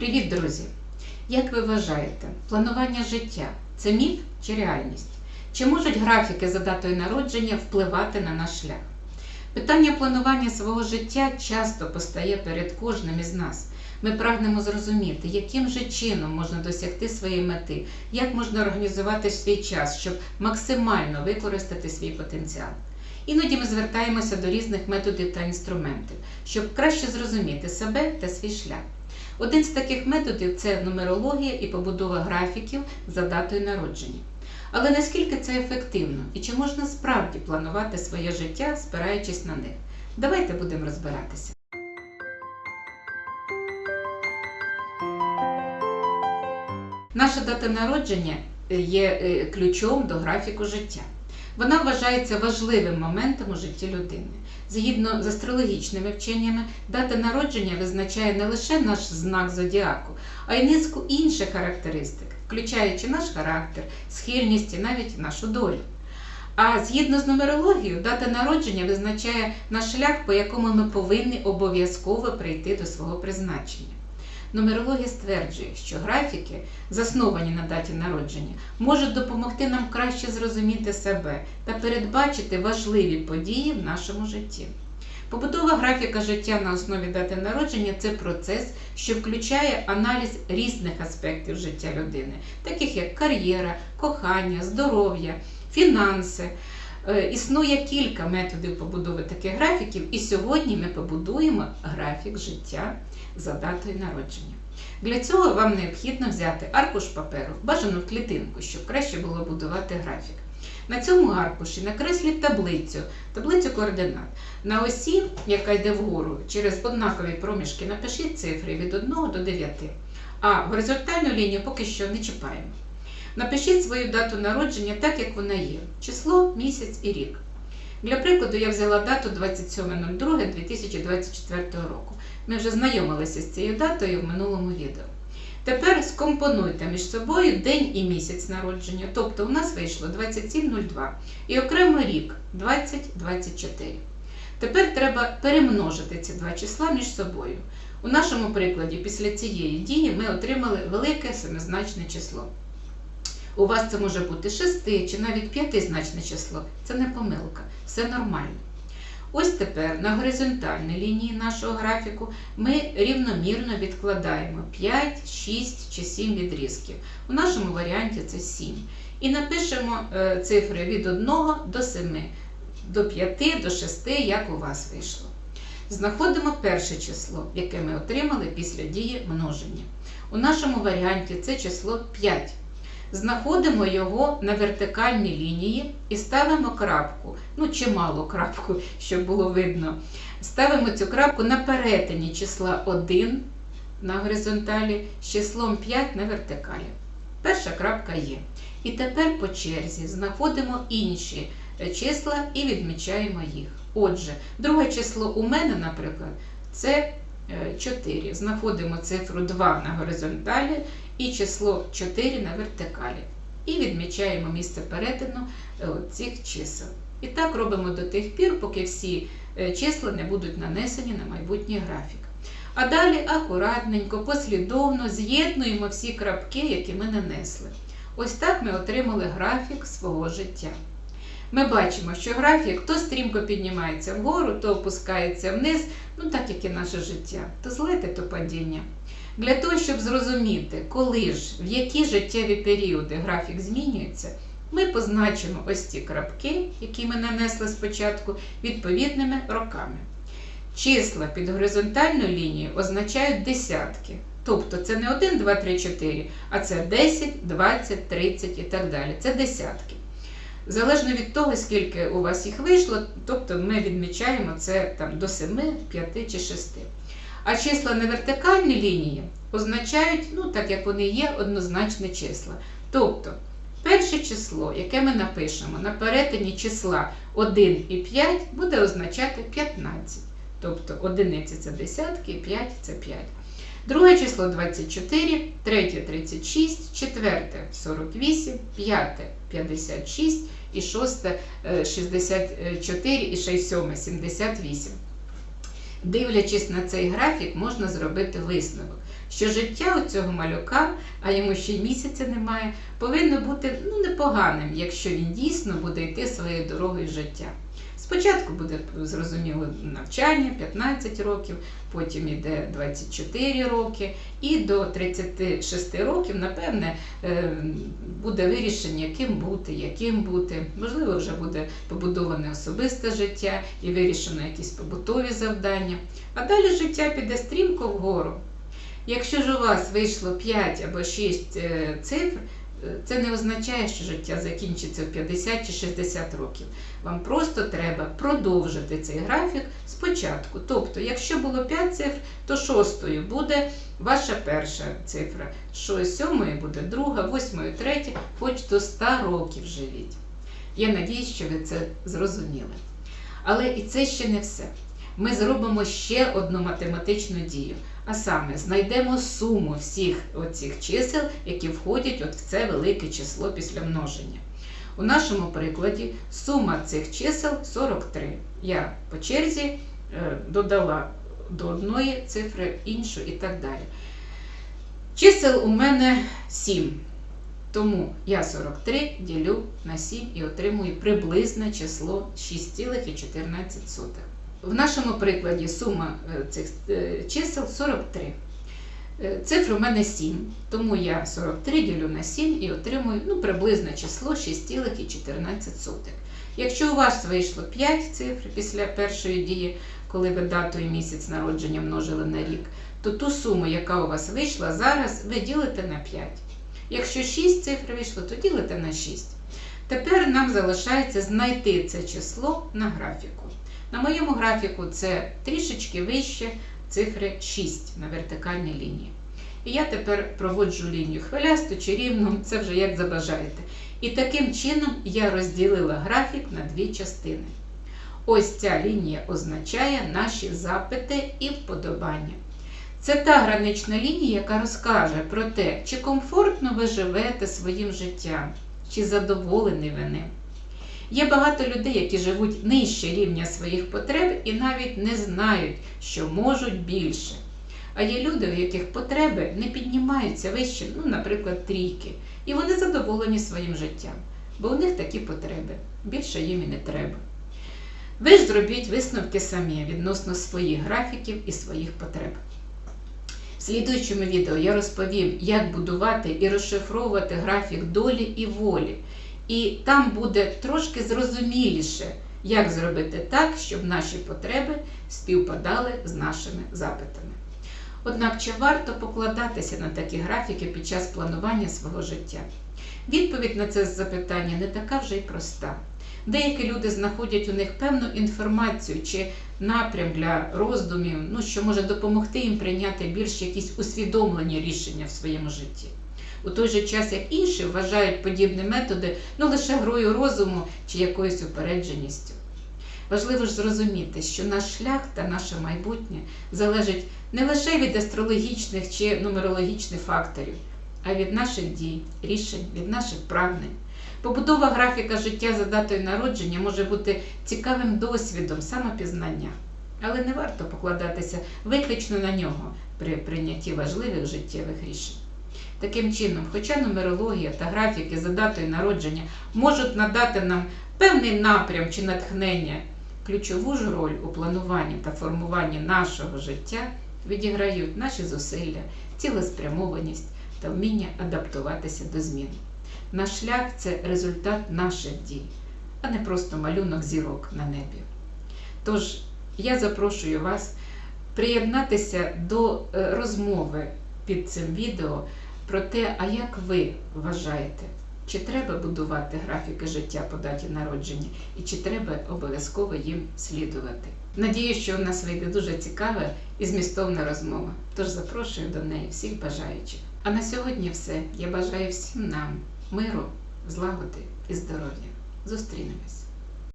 Привіт, друзі! Як ви вважаєте, планування життя це міф чи реальність? Чи можуть графіки за датою народження впливати на наш шлях? Питання планування свого життя часто постає перед кожним із нас. Ми прагнемо зрозуміти, яким же чином можна досягти своєї мети, як можна організувати свій час, щоб максимально використати свій потенціал. Іноді ми звертаємося до різних методів та інструментів, щоб краще зрозуміти себе та свій шлях. Один з таких методів це нумерологія і побудова графіків за датою народження. Але наскільки це ефективно і чи можна справді планувати своє життя, спираючись на них? Давайте будемо розбиратися. Наша дата народження є е, ключом до графіку життя. Вона вважається важливим моментом у житті людини. Згідно з астрологічними вченнями, дата народження визначає не лише наш знак зодіаку, а й низку інших характеристик, включаючи наш характер, схильність і навіть нашу долю. А згідно з нумерологією, дата народження визначає наш шлях, по якому ми повинні обов'язково прийти до свого призначення. Нумерологія стверджує, що графіки, засновані на даті народження, можуть допомогти нам краще зрозуміти себе та передбачити важливі події в нашому житті. Побудова графіка життя на основі дати народження це процес, що включає аналіз різних аспектів життя людини, таких як кар'єра, кохання, здоров'я, фінанси. Е, Існує кілька методів побудови таких графіків, і сьогодні ми побудуємо графік життя за датою народження. Для цього вам необхідно взяти аркуш паперу, бажану клітинку, щоб краще було будувати графік. На цьому аркуші накресліть таблицю, таблицю координат. На осі, яка йде вгору, через однакові проміжки напишіть цифри від 1 до 9. А горизонтальну лінію поки що не чіпаємо. Напишіть свою дату народження так, як вона є: число, місяць і рік. Для прикладу, я взяла дату 27.02.2024 року. Ми вже знайомилися з цією датою в минулому відео. Тепер скомпонуйте між собою день і місяць народження, тобто у нас вийшло 27.02 і окремо рік 2024. Тепер треба перемножити ці два числа між собою. У нашому прикладі, після цієї дії, ми отримали велике семизначне число. У вас це може бути шести чи навіть п'ятизначне число. Це не помилка, все нормально. Ось тепер на горизонтальній лінії нашого графіку ми рівномірно відкладаємо 5, 6 чи 7 відрізків. У нашому варіанті це 7. І напишемо е, цифри від 1 до 7, до 5, до 6, як у вас вийшло. Знаходимо перше число, яке ми отримали після дії множення. У нашому варіанті це число 5. Знаходимо його на вертикальній лінії і ставимо крапку, ну чимало крапку, щоб було видно. Ставимо цю крапку на перетині числа 1 на горизонталі з числом 5 на вертикалі. Перша крапка є. І тепер по черзі знаходимо інші числа і відмічаємо їх. Отже, друге число у мене, наприклад, це 4. Знаходимо цифру 2 на горизонталі і число 4 на вертикалі. І відмічаємо місце перетину цих чисел. І так робимо до тих пір, поки всі числа не будуть нанесені на майбутній графік. А далі акуратненько, послідовно з'єднуємо всі крапки, які ми нанесли. Ось так ми отримали графік свого життя. Ми бачимо, що графік то стрімко піднімається вгору, то опускається вниз, ну так як і наше життя, то злети, то падіння. Для того, щоб зрозуміти, коли ж, в які життєві періоди графік змінюється, ми позначимо ось ці крапки, які ми нанесли спочатку, відповідними роками. Числа під горизонтальною лінією означають десятки. Тобто це не 1, 2, 3, 4, а це 10, 20, 30 і так далі. Це десятки. Залежно від того, скільки у вас їх вийшло, тобто ми відмічаємо це там, до 7, 5 чи 6. А числа на вертикальній лінії означають, ну так як вони є, однозначне числа. Тобто, перше число, яке ми напишемо на перетині числа 1 і 5, буде означати 15. Тобто одиниці це десятки, 5 це 5. Друге число 24, третє 36, четверте 48, п'яте 56 і шосте 64 і 6 сьоме 78. Дивлячись на цей графік, можна зробити висновок, що життя у цього малюка, а йому ще й місяця немає, повинно бути ну, непоганим, якщо він дійсно буде йти своєю дорогою життя. Спочатку буде зрозуміло навчання 15 років, потім йде 24 роки, і до 36 років, напевне, е, буде вирішення, ким бути, яким бути. Можливо, вже буде побудоване особисте життя і вирішено якісь побутові завдання. А далі життя піде стрімко вгору. Якщо ж у вас вийшло 5 або 6 е, цифр, це не означає, що життя закінчиться в 50 чи 60 років. Вам просто треба продовжити цей графік спочатку. Тобто, якщо було 5 цифр, то шостою буде ваша перша цифра, що сьомою буде друга, восьмою третя, хоч до 100 років живіть. Я надіюсь, що ви це зрозуміли. Але і це ще не все. Ми зробимо ще одну математичну дію. А саме знайдемо суму всіх оцих чисел, які входять от в це велике число після множення. У нашому прикладі сума цих чисел 43. Я по черзі е, додала до одної цифри іншу і так далі. Чисел у мене 7. Тому я 43 ділю на 7 і отримую приблизне число 6,14. В нашому прикладі сума е, цих е, чисел 43. Е, Цифра у мене 7, тому я 43 ділю на 7 і отримую ну, приблизне число 6,14. Якщо у вас вийшло 5 цифр після першої дії, коли ви дату і місяць народження множили на рік, то ту суму, яка у вас вийшла зараз, ви ділите на 5. Якщо 6 цифр вийшло, то ділите на 6. Тепер нам залишається знайти це число на графіку. На моєму графіку це трішечки вище цифри 6 на вертикальній лінії. І я тепер проводжу лінію хвилясту чи рівну, це вже як забажаєте. І таким чином я розділила графік на дві частини. Ось ця лінія означає наші запити і вподобання. Це та гранична лінія, яка розкаже про те, чи комфортно ви живете своїм життям, чи задоволені ви ним. Є багато людей, які живуть нижче рівня своїх потреб і навіть не знають, що можуть більше. А є люди, у яких потреби не піднімаються вище, ну, наприклад, трійки, і вони задоволені своїм життям, бо у них такі потреби. Більше їм і не треба. Ви ж зробіть висновки самі відносно своїх графіків і своїх потреб. В слідуючому відео я розповім, як будувати і розшифровувати графік долі і волі. І там буде трошки зрозуміліше, як зробити так, щоб наші потреби співпадали з нашими запитами. Однак, чи варто покладатися на такі графіки під час планування свого життя? Відповідь на це запитання не така вже й проста. Деякі люди знаходять у них певну інформацію чи напрям для роздумів, ну, що може допомогти їм прийняти більш якісь усвідомлені рішення в своєму житті. У той же час, як інші вважають подібні методи ну, лише грою розуму чи якоюсь упередженістю. Важливо ж зрозуміти, що наш шлях та наше майбутнє залежить не лише від астрологічних чи нумерологічних факторів, а від наших дій, рішень, від наших прагнень. Побудова графіка життя за датою народження може бути цікавим досвідом самопізнання, але не варто покладатися виключно на нього при прийнятті важливих життєвих рішень. Таким чином, хоча нумерологія та графіки за датою народження можуть надати нам певний напрям чи натхнення, ключову ж роль у плануванні та формуванні нашого життя відіграють наші зусилля, цілеспрямованість та вміння адаптуватися до змін. Наш шлях це результат наших дій, а не просто малюнок зірок на небі. Тож я запрошую вас приєднатися до е, розмови під цим відео про те, а як ви вважаєте, чи треба будувати графіки життя по даті народження, і чи треба обов'язково їм слідувати. Надію, що у нас вийде дуже цікава і змістовна розмова. Тож запрошую до неї всіх бажаючих. А на сьогодні все. Я бажаю всім нам миру, злагоди і здоров'я. Зустрінемось!